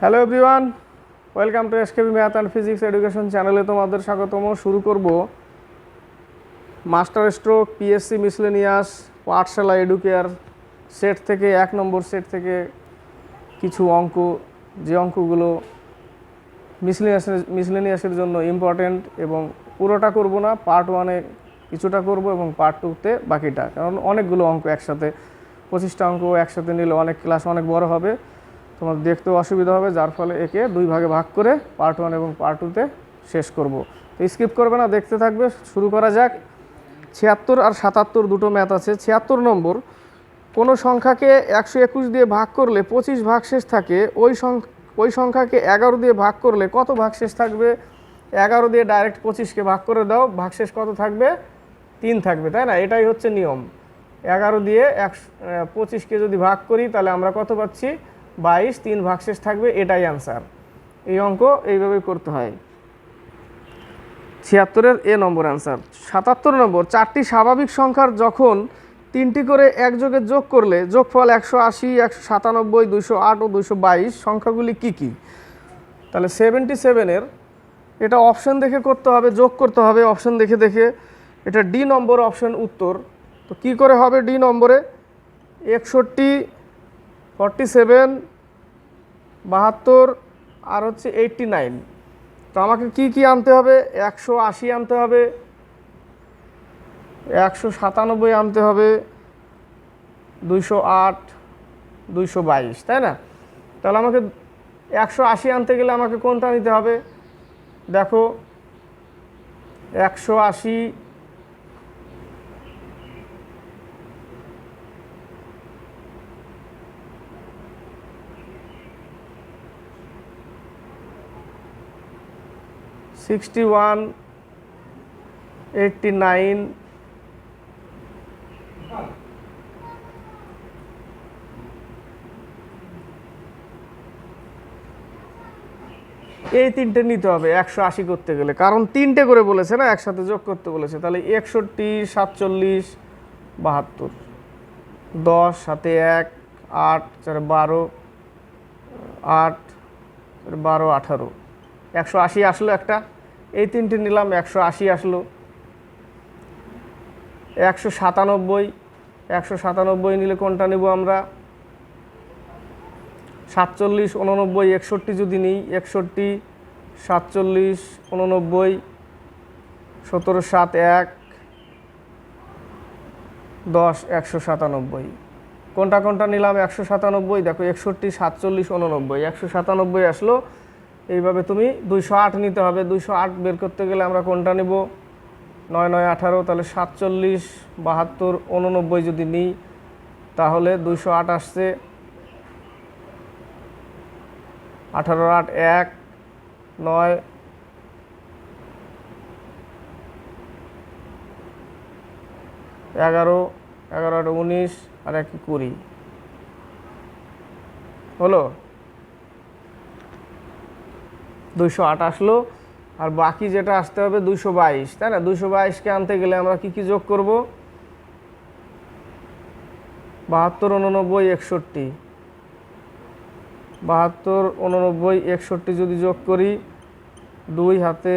Hello everyone welcome to SKB math and physics education চ্যানেলে তোমাদের স্বাগতম। শুরু করব master stroke PSC miscellaneous Pathshala educare set থেকে এক নম্বর সেট থেকে কিছু অঙ্ক। যে অঙ্কগুলো মিসলেনিয়াসের মিসলেনিয়াসের জন্য ইম্পর্ট্যান্ট এবং পুরোটা করব না পার্ট ওয়ানে কিছুটা করব এবং পার্ট টুতে বাকিটা। কারণ অনেকগুলো অঙ্ক একসাথে, পঁচিশটা অঙ্ক একসাথে নিলে অনেক ক্লাস অনেক বড় হবে। তোমার দেখতেও অসুবিধা হবে, যার ফলে একে দুই ভাগে ভাগ করে পার্ট ওয়ান এবং পার্ট টুতে শেষ করব। তো স্কিপ করবে না, দেখতে থাকবে, শুরু করা যাক। ছিয়াত্তর আর সাতাত্তর দুটো ম্যাথ আছে। ছিয়াত্তর নম্বর, কোনো সংখ্যাকে একশো একুশ দিয়ে ভাগ করলে পঁচিশ ভাগশেষ থাকে, ওই সংখ্যা ওই সংখ্যাকে এগারো দিয়ে ভাগ করলে কত ভাগশেষ থাকবে? এগারো দিয়ে ডাইরেক্ট পঁচিশকে ভাগ করে দাও ভাগশেষ কত থাকবে? তিন থাকবে, তাই না? এটাই হচ্ছে নিয়ম। এগারো দিয়ে একশো, পঁচিশকে যদি ভাগ করি, তাহলে আমরা কত পাচ্ছি? বাইশ, তিন ভাগশেষ থাকবে, এটাই অ্যান্সার এই অঙ্ক এইভাবে করতে হয়। ছিয়াত্তরের এ নম্বর অ্যান্সার সাতাত্তর নম্বর, চারটি স্বাভাবিক সংখ্যার যখন তিনটি করে একযোগে যোগ করলে যোগফল একশো আশি, একশো সাতানব্বই দুশো আট ও দুশো বাইশ, সংখ্যাগুলি কী কী? তাহলে সেভেন্টি সেভেনের এটা অপশন দেখে করতে হবে, যোগ করতে হবে অপশন দেখে দেখে। এটা ডি নম্বর অপশন উত্তর। তো কি করে হবে ডি নম্বরে? একষট্টি ফর্টি সেভেন, বাহাত্তর, আর হচ্ছে এইটটি নাইন। তো আমাকে কি কি আনতে হবে? একশো আশি আনতে হবে, একশো সাতানব্বই আনতে হবে, দুইশো আট, দুইশো বাইশ, তাই না? তাহলে আমাকে একশো আশি আনতে গেলে আমাকে কোনটা নিতে হবে? দেখো, একশো আশি সিক্সটি ওয়ান এইটটি নাইন এই তিনটে নিতে হবে, একশো আশি করতে গেলে। কারণ তিনটে করে বলেছে না, একসাথে যোগ করতে বলেছে। তাহলে একষট্টি, সাতচল্লিশ, বাহাত্তর। দশ, সাথে এক, আট, চারে বারো, আট বারো, আঠারো। একশো আশি আসলো একটা। এই তিনটে নিলাম, একশো আশি আসলো। একশো সাতানব্বই একশো সাতানব্বই নিলে কোনটা নেব আমরা? সাতচল্লিশ, উননব্বই, একষট্টি যদি নিই, একষট্টি, সাতচল্লিশ, উননব্বই, সতেরো, সাত, এক, দশ, একশো সাতানব্বই। কোনটা কোনটা নিলাম? একশো সাতানব্বই, দেখো, একষট্টি, সাতচল্লিশ, উননব্বই। একশো সাতানব্বই আসলো এইভাবে তুমি দুইশো আট নিতে হবে। দুইশো আট বের করতে গেলে আমরা কোনটা নেব? নয় নয় আঠারো, তাহলে সাতচল্লিশ, বাহাত্তর, উননব্বই যদি নিই, তাহলে দুইশো আট আসছে। আঠারো আট এক, নয়, এগারো এগারো আট উনিশ, আর এক কুড়ি। হলো? দুইশো আট আসলো, আর বাকি যেটা আসতে হবে দুইশো বাইশ, তাই না? দুইশো বাইশকে আনতে গেলে আমরা কি কি যোগ করব? বাহাত্তর, উননব্বই, একষট্টি। বাহাত্তর, উননব্বই, একষট্টি যদি যোগ করি, দুই হাতে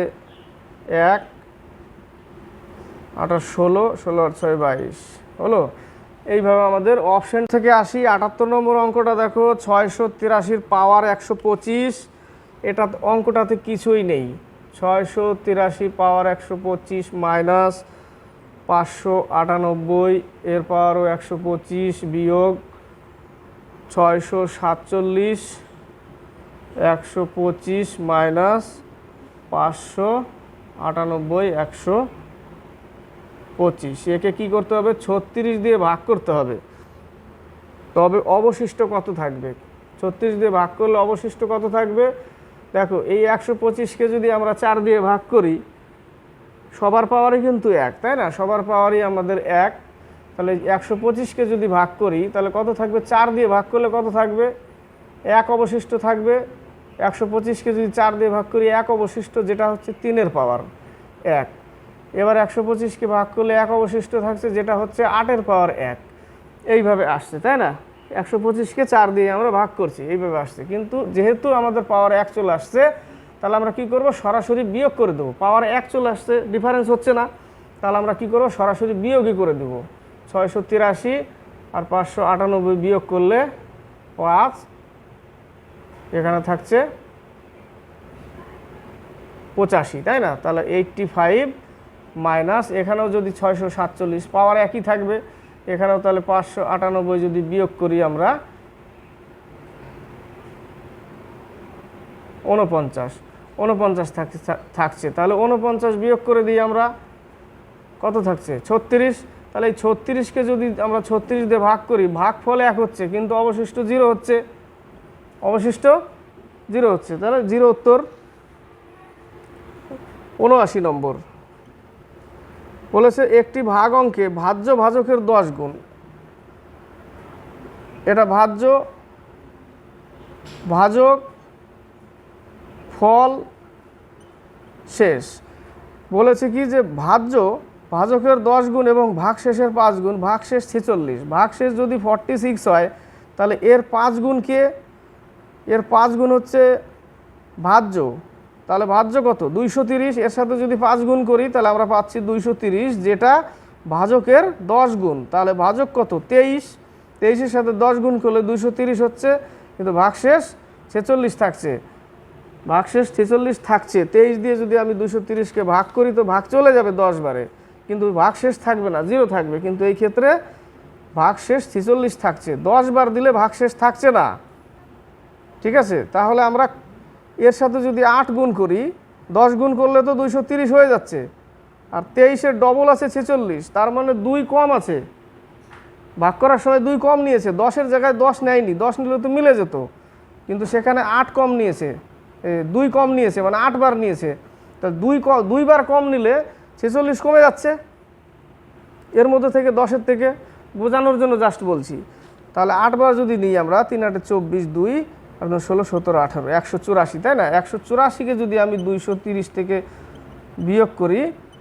এক, আঠাশ, ষোলো ষোলো, আট, ছয়, বাইশ। হলো? এইভাবে আমাদের অপশন থেকে আসি, আটাত্তর নম্বর অঙ্কটা দেখো, ছয়শো তিরাশির পাওয়ার একশো পঁচিশ। এটা অঙ্কটাতে কিছুই নেই। ছয়শো তিরাশি পাওয়ার একশো পঁচিশ মাইনাস পাঁচশো আটানব্বই, এর পাওয়ারও একশো পঁচিশ বিয়োগ ছয়শো সাতচল্লিশ, একশো পঁচিশ মাইনাস পাঁচশো আটানব্বই, একশো পঁচিশ। একে কী করতে হবে? ছত্রিশ দিয়ে ভাগ করতে হবে। তবে অবশিষ্ট কত থাকবে? ছত্রিশ দিয়ে ভাগ করলে অবশিষ্ট কত থাকবে? দেখো, এই একশো পঁচিশকে যদি আমরা চার দিয়ে ভাগ করি, সবার পাওয়ারই কিন্তু এক, তাই না? সবার পাওয়ারই আমাদের এক। তাহলে একশো পঁচিশকে যদি ভাগ করি, তাহলে কত থাকবে? চার দিয়ে ভাগ করলে কত থাকবে? এক অবশিষ্ট থাকবে। একশো পঁচিশকে যদি চার দিয়ে ভাগ করি, এক অবশিষ্ট, যেটা হচ্ছে তিনের পাওয়ার এক। এবার একশো পঁচিশকে ভাগ করলে এক অবশিষ্ট থাকছে, যেটা হচ্ছে আটের পাওয়ার এক। এইভাবে আসছে, তাই না? একশো পঁচিশকে চার দিয়ে আমরা ভাগ করছি, এইভাবে আসছে। কিন্তু যেহেতু আমাদের পাওয়ার এক চলে আসছে, তাহলে আমরা কি করব? সরাসরি বিয়োগ করে দেবো। পাওয়ার এক চলে আসছে ডিফারেন্স হচ্ছে না। তাহলে আমরা কি করব? সরাসরি বিয়োগই করে দেবো। ছয়শো তিরাশি আর পাঁচশো আটানব্বই বিয়োগ করলে পাঁচ। এখানে থাকছে পঁচাশি, তাই না? তাহলে এইটটি ফাইভ মাইনাস এখানেও যদি ছয়শো সাতচল্লিশ পাওয়ার একই থাকবে। এখানেও তাহলে পাঁচশো আটানব্বই যদি বিয়োগ করি আমরা উনপঞ্চাশ উনপঞ্চাশ থাকছে থাকছে। তাহলে উনপঞ্চাশ বিয়োগ করে দিই আমরা, কত থাকছে? ছত্রিশ। তাহলে এই ছত্রিশকে যদি আমরা ছত্রিশ দিয়ে ভাগ করি ভাগ ফলে এক হচ্ছে, কিন্তু অবশিষ্ট জিরো হচ্ছে। অবশিষ্ট জিরো হচ্ছে। তাহলে জিরো উত্তর উনআশি নম্বর। বলেছে, একটি ভাগ অঙ্কে ভাজ্য ভাজকের দশ গুণ। এটা ভাজ্য ভাজক ফল শেষ। বলেছে কি যে, ভাজ্য ভাজকের দশ গুণ এবং ভাগ শেষের পাঁচ গুণ, ভাগ শেষ ছেচল্লিশ। ভাগ শেষ যদি ফর্টি সিক্স হয়, তাহলে এর পাঁচ গুণ কে এর পাঁচ গুণ হচ্ছে ভাজ্য। তাহলে ভাজ্য কত? দুইশো তিরিশ, এর সাথে যদি পাঁচ গুণ করি, তাহলে আমরা পাচ্ছি দুইশো তিরিশ, যেটা ভাজকের দশ গুণ। তাহলে ভাজক কত? তেইশ। তেইশের সাথে দশ গুণ করলে দুইশো তিরিশ হচ্ছে, কিন্তু ভাগশেষ ছেচল্লিশ থাকছে। ভাগশেষ ছেচল্লিশ থাকছে। তেইশ দিয়ে যদি আমি দুশো তিরিশকে ভাগ করি, তো ভাগ চলে যাবে দশ বারে। কিন্তু ভাগশেষ থাকবে না, জিরো থাকবে। কিন্তু এই ক্ষেত্রে ভাগশেষ ছেচল্লিশ থাকছে। দশ বার দিলে ভাগশেষ থাকছে না। ঠিক আছে? তাহলে আমরা এর সাথে যদি আট গুণ করি, দশ গুণ করলে তো দুইশো তিরিশ হয়ে যাচ্ছে। আর তেইশের ডবল আছে ছেচল্লিশ, তার মানে দুই কম আছে। ভাগ করার সময় দুই কম নিয়েছে, দশের জায়গায় দশ নেয়নি, দশ নিলে তো মিলে যেত। কিন্তু সেখানে আট কম নিয়েছে দুই কম নিয়েছে মানে আটবার নিয়েছে। তা দুই দুইবার কম নিলে ছেচল্লিশ কমে যাচ্ছে। এর মধ্যে থেকে দশের থেকে বোঝানোর জন্য জাস্ট বলছি। তাহলে আটবার যদি নিই আমরা, তিন আটে চব্বিশ দুই আপনার ষোলো, সতেরো, আঠারো, একশো চুরাশি, তাই না? একশো চুরাশিকে যদি আমি দুইশো তিরিশ থেকে বিয়োগ করি,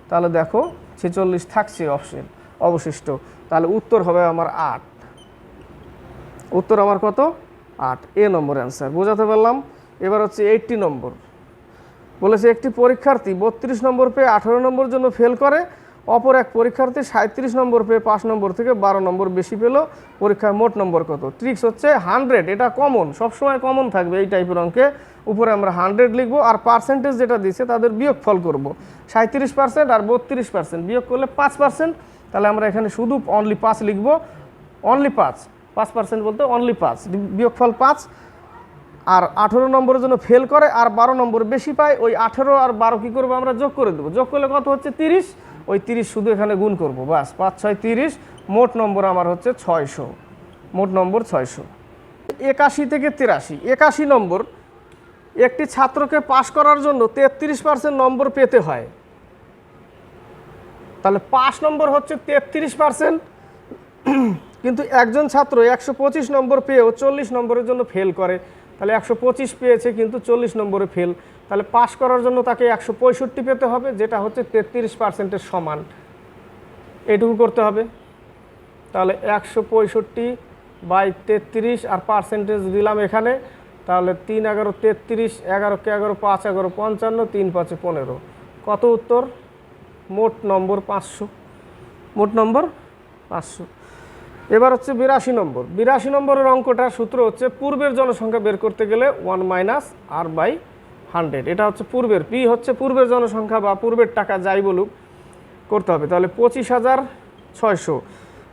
তাহলে দেখো ছেচল্লিশ থাকছে অপশন অবশিষ্ট। তাহলে উত্তর হবে আমার আট। উত্তর আমার কত? আট। এ নম্বর অ্যান্সার বোঝাতে পারলাম? এবার হচ্ছে এইটটি নম্বর। বলেছে একটি পরীক্ষার্থী বত্রিশ নম্বর পেয়ে আঠারো নম্বর জন্য ফেল করে অপর এক পরীক্ষার্থী সাঁত্রিশ নম্বর পেয়ে পাঁচ নম্বর থেকে বারো নম্বর বেশি পেল। পরীক্ষার মোট নম্বর কত? ট্রিক্স হচ্ছে হান্ড্রেড এটা কমন সবসময় কমন থাকবে এই টাইপের অঙ্কে। উপরে আমরা হান্ড্রেড লিখব আর পার্সেন্টেজ যেটা দিচ্ছে তাদের বিয়োগ ফল করব। সাঁত্রিশ পার্সেন্ট আর বত্রিশ পার্সেন্ট বিয়োগ করলে পাঁচ পার্সেন্ট তাহলে আমরা এখানে শুধু অনলি পাঁচ লিখব। অনলি পাঁচ পাঁচ পার্সেন্ট বলতে অনলি পাঁচ, বিয়োগফল পাঁচ। আর আঠেরো নম্বরের জন্য ফেল করে আর বারো নম্বর বেশি পায়, ওই আঠেরো আর বারো কী করব আমরা যোগ করে দেবো? যোগ করলে কত হচ্ছে তিরিশ। ওই তিরিশ শুধু এখানে গুণ করব, বাস পাঁচ, ছয়, তিরিশ, মোট নম্বর আমার হচ্ছে ছয়শো, মোট নম্বর ছয়শো। একাশি থেকে তিরাশি, একাশি নম্বর, একটি ছাত্রকে পাশ করার জন্য তেত্রিশ পার্সেন্ট নম্বর পেতে হয়। তাহলে পাস নম্বর হচ্ছে তেত্রিশ পার্সেন্ট, কিন্তু একজন ছাত্র একশো পঁচিশ নম্বর পেয়েও চল্লিশ নম্বরের জন্য ফেল করে। তাহলে একশো পঁচিশ পেয়েছে, কিন্তু চল্লিশ নম্বরে ফেল তাহলে পাশ করার জন্য তাকে একশো পঁয়ষট্টি পেতে হবে, যেটা হচ্ছে তেত্রিশ পার্সেন্টের সমান। এটুকু করতে হবে। তাহলে একশো পঁয়ষট্টি বাই তেত্রিশ আর পার্সেন্টেজ দিলাম এখানে, তাহলে তিন এগারো তেত্রিশ, এগারোকে এগারো, পাঁচ এগারো পঞ্চান্ন, তিন পাঁচে পনেরো। কত উত্তর? মোট নম্বর পাঁচশো। মোট নম্বর পাঁচশো। এবার হচ্ছে বিরাশি নম্বর। বিরাশি নম্বরের অঙ্কটার সূত্র হচ্ছে পূর্বের জনসংখ্যা বের করতে গেলে one minus R by hundred. এটা হচ্ছে পূর্বের, পি হচ্ছে পূর্বের জনসংখ্যা বা পূর্বের টাকা যাই বলুক, করতে হবে। তাহলে পঁচিশ হাজার ছয়শো।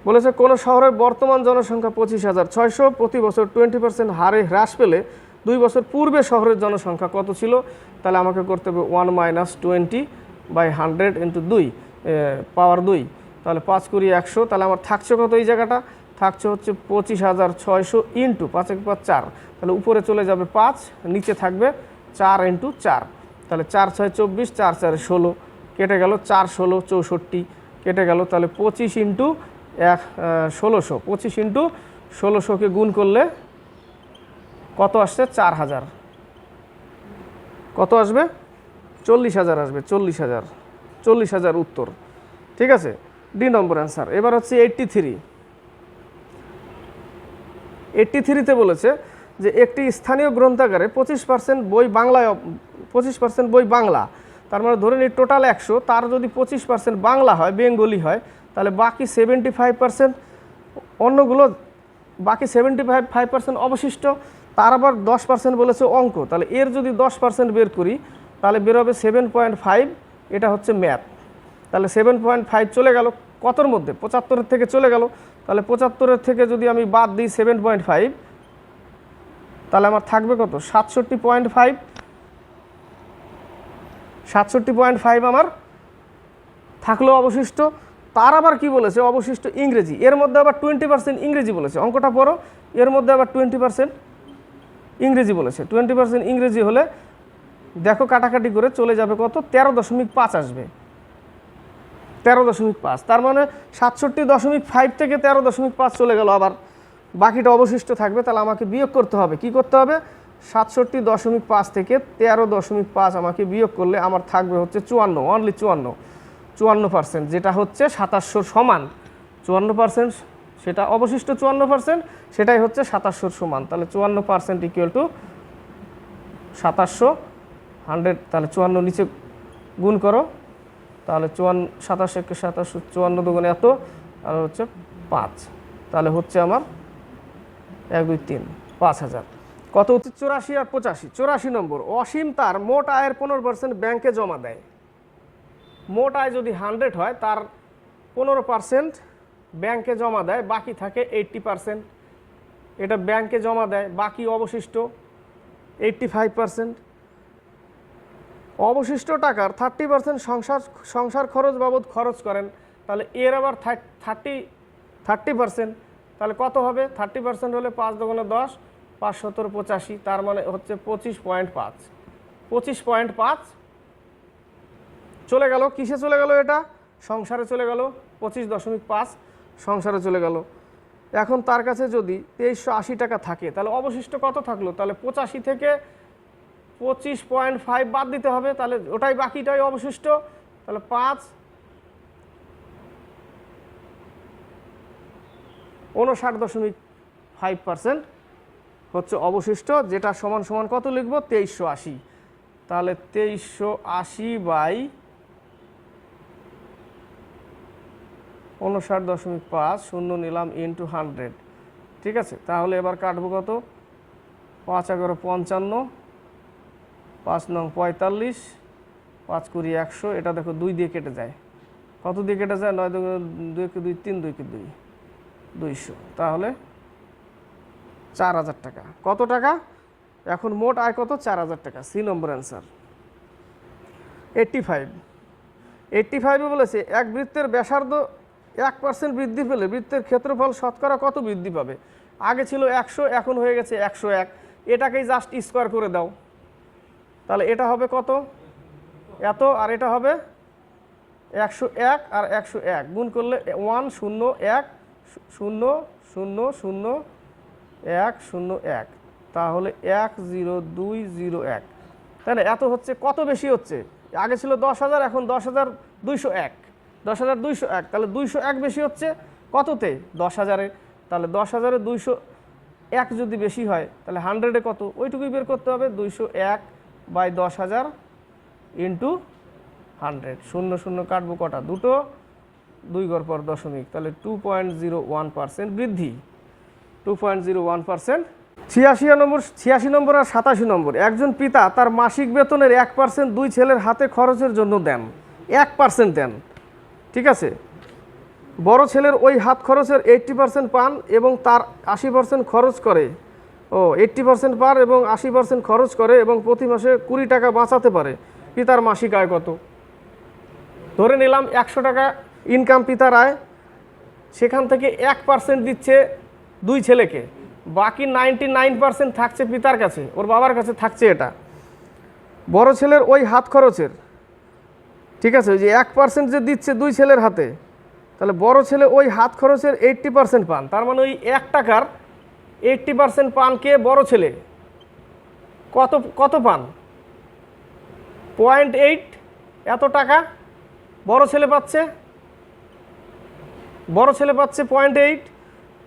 বলেছে কোনো শহরের বর্তমান জনসংখ্যা পঁচিশ হাজার ছয়শো, প্রতি বছর টোয়েন্টি পার্সেন্ট হারে হ্রাস পেলে দুই বছর পূর্বে শহরের জনসংখ্যা কত ছিল? তাহলে আমাকে করতে হবে one minus twenty by hundred into দুই পাওয়ার দুই। তাহলে পাঁচ কুড়ি একশো, তাহলে আমার থাকছে কত এই জায়গাটা? থাকছে হচ্ছে পঁচিশ হাজার ছয়শো ইন্টু পাঁচ এক পাঁচ চার। তাহলে উপরে চলে যাবে পাঁচ, নিচে থাকবে চার ইন্টু চার। তাহলে চার ছয় চব্বিশ, চার চারে ষোলো, কেটে গেল চার ষোলো চৌষট্টি, কেটে গেল তাহলে পঁচিশ ইন্টু এক ষোলোশো। পঁচিশ ইন্টু ষোলোশোকে গুণ করলে কত আসছে? চার হাজার। কত আসবে? চল্লিশ হাজার আসবে, চল্লিশ হাজার। চল্লিশ হাজার উত্তর। ঠিক আছে? ডি নম্বর অ্যান্সার এবার হচ্ছে এইট্টি থ্রি এইট্টি থ্রিতে বলেছে যে একটি স্থানীয় গ্রন্থাগারে পঁচিশ পার্সেন্ট বই বাংলায় পঁচিশ পার্সেন্ট বই বাংলা। তার মানে ধরে নিই টোটাল একশো। তার যদি পঁচিশ পার্সেন্ট বাংলা হয়, বেঙ্গলি হয়, তাহলে বাকি সেভেন্টি ফাইভ পার্সেন্ট অন্যগুলো, বাকি সেভেন্টি ফাইভ ফাইভ পার্সেন্ট অবশিষ্ট। তার আবার দশ পার্সেন্ট বলেছে অঙ্ক। তাহলে এর যদি দশ পার্সেন্ট বের করি, তাহলে বেরোবে সেভেন পয়েন্ট ফাইভ এটা হচ্ছে ম্যাথ তাহলে সেভেন পয়েন্ট ফাইভ চলে গেল। কতর মধ্যে? পঁচাত্তরের থেকে চলে গেল। তাহলে পঁচাত্তরের থেকে যদি আমি বাদ দিই সেভেন পয়েন্ট ফাইভ তাহলে আমার থাকবে কত? সাতষট্টি পয়েন্ট ফাইভ সাতষট্টি পয়েন্ট ফাইভ আমার থাকল অবশিষ্ট। তার আবার কি বলেছে? অবশিষ্ট ইংরেজি। এর মধ্যে আবার টোয়েন্টি পার্সেন্ট ইংরেজি বলেছে। অঙ্কটা পড়ো। এর মধ্যে আবার টোয়েন্টি পার্সেন্ট ইংরেজি বলেছে। টোয়েন্টি পার্সেন্ট ইংরেজি হলে দেখো কাটাকাটি করে চলে যাবে কত? তেরো দশমিক পাঁচ আসবে। তেরো দশমিক পাঁচ। তার মানে সাতষট্টি দশমিক ফাইভ থেকে তেরো দশমিক পাঁচ চলে গেল আবার। বাকিটা অবশিষ্ট থাকবে, তাহলে আমাকে বিয়োগ করতে হবে। কি করতে হবে? সাতষট্টি দশমিক পাঁচ থেকে তেরো দশমিক পাঁচ আমাকে বিয়োগ করলে আমার থাকবে হচ্ছে চুয়ান্ন অনলি চুয়ান্ন। চুয়ান্ন পার্সেন্ট যেটা হচ্ছে সাতাশশোর সমান। চুয়ান্ন পার্সেন্ট সেটা অবশিষ্ট চুয়ান্ন পার্সেন্ট সেটাই হচ্ছে সাতাশশোর সমান। তাহলে চুয়ান্ন পার্সেন্ট ইকুয়াল টু সাতাশশো হান্ড্রেড তাহলে চুয়ান্ন নিচে গুণ করো। তাহলে চুয়ান্ন সাতাশ একে সাতাশ, চুয়ান্ন দুগুণে এত, আর হচ্ছে পাঁচ। তাহলে হচ্ছে আমার এক, দুই, তিন, পাঁচ হাজার। কত হচ্ছে? চুরাশি আর পঁচাশি। চুরাশি নম্বর। অসীম তার মোট আয়ের পনেরো পার্সেন্ট ব্যাংকে জমা দেয়। মোট আয় যদি হান্ড্রেড হয়, তার পনেরো পার্সেন্ট ব্যাংকে জমা দেয়, বাকি থাকে এইট্টি পার্সেন্ট এটা ব্যাংকে জমা দেয়, বাকি অবশিষ্ট এইট্টি ফাইভ পার্সেন্ট অবশিষ্ট টাকার থার্টি পার্সেন্ট সংসার সংসার খরচ বাবদ খরচ করেন, তাহলে এর আবার থার্টি থার্টি পার্সেন্ট তাহলে কত হবে? থার্টি পার্সেন্ট হলে পাঁচ দোকানে দশ, পাঁচ সত্তর পঁচাশি, তার মানে হচ্ছে পঁচিশ পয়েন্ট পাঁচ। পঁচিশ পয়েন্ট পাঁচ, চলে গেল, কিসে চলে গেল এটা? সংসারে চলে গেল, পঁচিশ দশমিক পাঁচ, সংসারে চলে গেল। এখন তার কাছে যদি তেইশশো আশি টাকা থাকে, তাহলে অবশিষ্ট কত থাকল? তাহলে পঁচাশি থেকে পঁচিশ পয়েন্ট ফাইভ বাদ দিতে হবে, তাহলে ওটাই বাকিটাই অবশিষ্ট। তাহলে পাঁচ উনষাট দশমিক ফাইভ পার্সেন্ট হচ্ছে অবশিষ্ট, যেটা সমান সমান কত লিখব? তেইশশো আশি। তাহলে তেইশশো আশি বাই উনষাট দশমিক পাঁচ শূন্য নিলাম ইন্টু হান্ড্রেড ঠিক আছে? তাহলে এবার কাটবো কত? পাঁচ এগারো পঞ্চান্ন। পাঁচ নং পঁয়তাল্লিশ, পাঁচ কুড়ি একশো, এটা দেখো দুই দিয়ে কেটে যায়। কত দিয়ে কেটে যায়? নয় দুই দুই, তিন দুইকে দুই, দুইশো। তাহলে চার হাজার টাকা। কত টাকা? এখন মোট আয় কত? চার হাজার টাকা। C number answer. Eighty five. Eighty ফাইভে বলেছে, এক বৃত্তের ব্যাসার্ধ এক পার্সেন্ট বৃদ্ধি পেলে বৃত্তের ক্ষেত্রফল শতকরা কত বৃদ্ধি পাবে? আগে ছিল একশো, এখন হয়ে গেছে একশো এক। এটাকেই জাস্ট স্কোয়ার করে দাও। তাহলে এটা হবে কত? এত, আর এটা হবে একশো এক আর একশো এক। গুণ করলে ওয়ান শূন্য এক, শূন্য শূন্য শূন্য, এক শূন্য, এক। তাহলে এক, জিরো, দুই, জিরো, এক। তাই না? এত হচ্ছে, কত বেশি হচ্ছে? আগে ছিল দশ হাজার, এখন দশ হাজার দুইশো এক। দশ হাজার দুইশো এক, তাহলে দুইশো এক বেশি হচ্ছে কততে? দশ হাজারে। তাহলে দশ হাজারে দুইশো এক যদি বেশি হয়, তাহলে হান্ড্রেডে কত? ওইটুকুই বের করতে হবে, দুইশো এক বাই দশ হাজার ইন্টু হান্ড্রেড শূন্য শূন্য কাটবো কটা? দুটো, দুই গড় পর দশমিক। তাহলে two point zero one percent বৃদ্ধি। Two point zero one percent ছিয়াশি নম্বর ছিয়াশি নম্বর আর সাতাশি নম্বর। একজন পিতা তার মাসিক বেতনের এক পার্সেন্ট দুই ছেলের হাতে খরচের জন্য দেন। এক পার্সেন্ট দেন। ঠিক আছে? বড় ছেলের ওই হাত খরচের এইট্টি পার্সেন্ট পান এবং তার আশি পার্সেন্ট খরচ করে। ও এইট্টি পার্সেন্ট পার এবং আশি পার্সেন্ট খরচ করে এবং প্রতি মাসে কুড়ি টাকা বাঁচাতে পারে। পিতার মাসিক আয় কত? ধরে নিলাম একশো টাকা ইনকাম পিতার আয়। সেখান থেকে এক পার্সেন্ট দিচ্ছে দুই ছেলেকে। বাকি নাইনটি নাইন পার্সেন্ট থাকছে পিতার কাছে, ওর বাবার কাছে থাকছে এটা। বড় ছেলের ওই হাত খরচের। ঠিক আছে যে এক পার্সেন্ট যে দিচ্ছে দুই ছেলের হাতে, তাহলে বড় ছেলে ওই হাত খরচের এইট্টি পার্সেন্ট পান। তার মানে ওই এক টাকার এইট্টি পার্সেন্ট পান কে? বড় ছেলে। কত কত পান? পয়েন্ট এইট এত টাকা? বড় ছেলে পাচ্ছে? বড় ছেলে পাচ্ছে পয়েন্ট এইট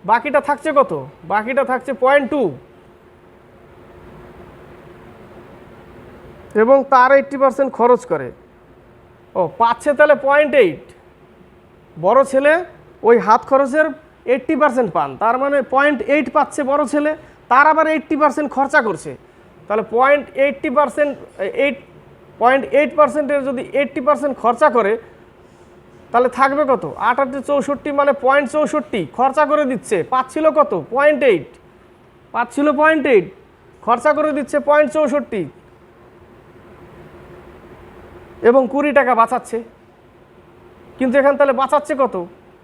বাকিটা থাকছে কত? বাকিটা থাকছে পয়েন্ট টু এবং তার এইট্টি পার্সেন্ট খরচ করে। ও, পাচ্ছে তাহলে পয়েন্ট এইট বড় ছেলে, ওই হাত খরচের এইট্টি পার্সেন্ট পান। তার মানে পয়েন্ট এইট পাচ্ছে বড় ছেলে, তার আবার এইট্টি পার্সেন্ট খরচা করছে। তাহলে point eighty percent eight point eight পার্সেন্টের যদি এইট্টি পার্সেন্ট খরচা করে, তাহলে থাকবে কত? আট আটে চৌষট্টি মানে পয়েন্ট চৌষট্টি, খরচা করে দিচ্ছে। পাচ্ছিল কত? পয়েন্ট এইট পাচ্ছিল পয়েন্ট এইট খরচা করে দিচ্ছে পয়েন্ট চৌষট্টি। এবং কুড়ি টাকা বাঁচাচ্ছে। কিন্তু এখান তাহলে বাঁচাচ্ছে কত?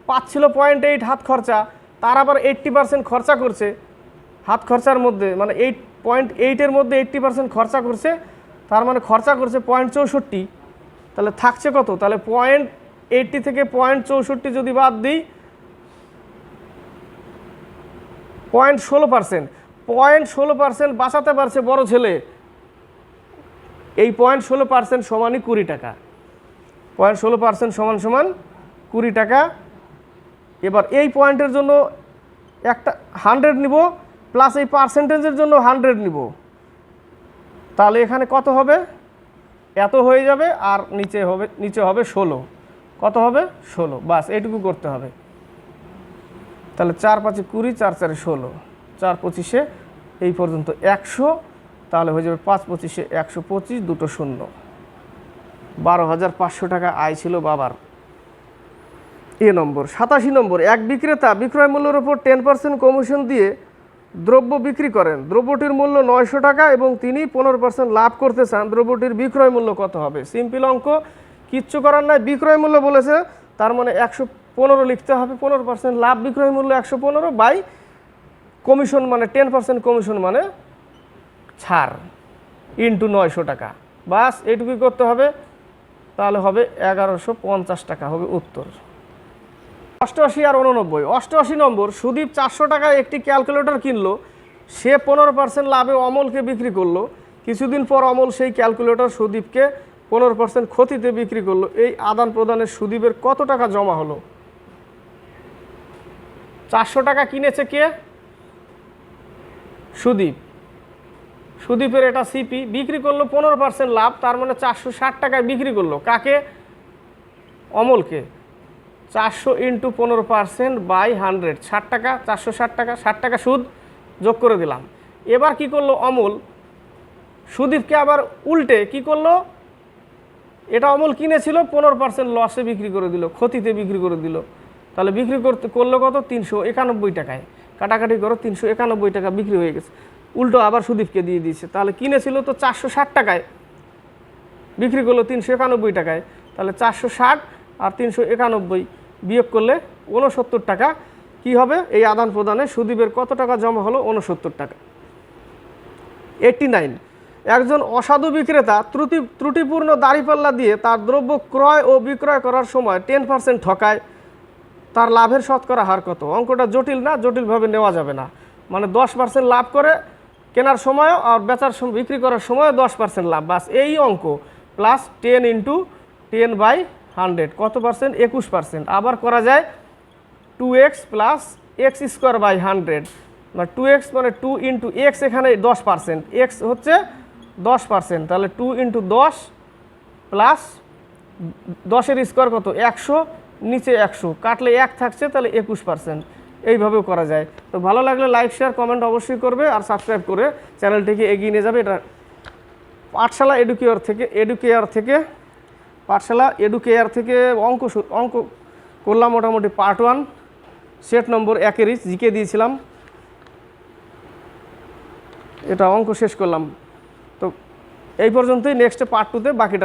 পাচ্ছিল পয়েন্ট এইট হাত খরচা, তার আবার এইট্টি পার্সেন্ট খরচা করছে। হাত খরচার মধ্যে মানে এইট পয়েন্ট এইটের মধ্যে এইট্টি পার্সেন্ট খরচা করছে, তার মানে খরচা করছে পয়েন্ট চৌষট্টি। তাহলে থাকছে কত? তাহলে পয়েন্ট এইটটি থেকে পয়েন্ট চৌষট্টি যদি বাদ দিই পয়েন্ট ষোলো পার্সেন্ট পয়েন্ট ষোলো পার্সেন্ট বাঁচাতে পারছে বড় ছেলে। এই পয়েন্ট ষোলো পার্সেন্ট সমানই কুড়ি টাকা। পয়েন্ট ষোলো পার্সেন্ট সমান সমান কুড়ি টাকা। এবার এই পয়েন্টের জন্য একটা হান্ড্রেড নিব প্লাস এই পার্সেন্টেজের জন্য হান্ড্রেড নিব। তাহলে এখানে কত হবে? এত হয়ে যাবে আর নিচে হবে নিচে হবে ষোলো। কত হবে? ষোলো। বাস, এইটুকু করতে হবে। তাহলে চার পাঁচে কুড়ি, চার চারে ষোলো। চার পঁচিশে এই পর্যন্ত একশো। তাহলে হয়ে যাবে পাঁচ পঁচিশে একশো পঁচিশ, দুটো শূন্য। বারো হাজার পাঁচশো টাকা আয় ছিল বাবার। এ নম্বর, সাতাশি নম্বর, এক বিক্রেতা বিক্রয় মূল্যের ওপর টেন পার্সেন্ট কমিশন দিয়ে দ্রব্য বিক্রি করেন। দ্রব্যটির মূল্য নয়শো টাকা এবং তিনি পনেরো পার্সেন্ট লাভ করতে চান। দ্রব্যটির বিক্রয় মূল্য কত হবে? সিম্পল অঙ্ক, কিচ্ছু করার নাই, বিক্রয় মূল্য বলেছে, তার মানে একশো পনেরো লিখতে হবে, পনেরো পার্সেন্ট লাভ, বিক্রয় মূল্য একশো পনেরো বাই কমিশন মানে টেন পার্সেন্ট কমিশন মানে ছাড় ইন্টু নয়শো টাকা। বাস এটুকুই করতে হবে, তাহলে হবে এগারোশো পঞ্চাশ টাকা, হবে উত্তর। অষ্টআশি আর উননব্বই। অষ্টআশি নম্বর, সুদীপ চারশো টাকায় একটি ক্যালকুলেটর কিনলো। সে পনেরো পার্সেন্ট লাভে অমলকে বিক্রি করল। কিছুদিন পর অমল সেই ক্যালকুলেটর সুদীপকে পনেরো পার্সেন্ট ক্ষতিতে বিক্রি করল। এই আদান প্রদানের সুদীপের কত টাকা জমা হলো? চারশো টাকা কিনেছে কে? সুদীপ। সুদীপের এটা সিপি বিক্রি করল পনেরো পার্সেন্ট লাভ, তার মানে চারশো ষাট টাকায় বিক্রি করল। কাকে? অমলকে। চারশো ইন্টু পনেরো পার্সেন্ট বাই হান্ড্রেড। ষাট টাকা, চারশো ষাট টাকা ষাট টাকা সুদ যোগ করে দিলাম। এবার কি করল অমল? সুদীপকে আবার উল্টে কি করল? এটা অমল কিনেছিল, পনেরো পার্সেন্ট লসে বিক্রি করে দিল, ক্ষতিতে বিক্রি করে দিল। তাহলে বিক্রি করতে করল কত? তিনশো একানব্বই টাকায়। কাটাকাটি করো, তিনশো একানব্বই টাকা বিক্রি হয়ে গেছে। উল্টো আবার সুদীপকে দিয়ে দিয়েছে। তাহলে কিনেছিল তো চারশো ষাট টাকায়। বিক্রি করল তিনশো একানব্বই টাকায়। তাহলে চারশো ষাট আর তিনশো একানব্বই। বিয়োগ করলে উনসত্তর টাকা। কি হবে? এই আদান প্রদানে সুদীপের কত টাকা জমা হলো? উনসত্তর টাকা। এইটটি নাইন একজন অসাধু বিক্রেতা ত্রুটি, ত্রুটিপূর্ণ দাড়িপাল্লা দিয়ে তার দ্রব্য ক্রয় ও বিক্রয় করার সময় টেন পার্সেন্ট ঠকায়। তার লাভের শতকরা হার কত? অঙ্কটা জটিল না? জটিলভাবে নেওয়া যাবে না। মানে দশ পার্সেন্ট লাভ করে কেনার সময় আর বেচার বিক্রি করার সময় দশ পার্সেন্ট লাভ। বাস এই অঙ্ক। Plus ten into ten by hundred. কত পার্সেন্ট? একুশ পার্সেন্ট। আবার করা যায় two X plus X square by hundred মানে টু এক্স মানে টু ইন্টু এক্স এখানে দশ পার্সেন্ট। এক্স হচ্ছে দশ পার্সেন্ট। তাহলে টু ইন্টু দশ প্লাস দশের স্কোয়ার কত? একশো, নিচে একশো। কাটলে এক থাকছে, তাহলে একুশ পার্সেন্ট। এইভাবেও করা যায়। তো ভালো লাগলে লাইক শেয়ার কমেন্ট অবশ্যই করবে আর সাবস্ক্রাইব করে চ্যানেলটিকে এগিয়ে নিয়ে যাবে। এটা পাঠশালা এডুকেয়ার থেকে এডুকেয়ার থেকে পাঠশালা এডুকেয়ার থেকে অঙ্ক অঙ্ক করলাম মোটামুটি পার্ট ওয়ান সেট নম্বর একের জিকে দিয়েছিলাম। এটা অঙ্ক শেষ করলাম। তো এই পর্যন্তই নেক্সটে পার্ট টুতে বাকিটা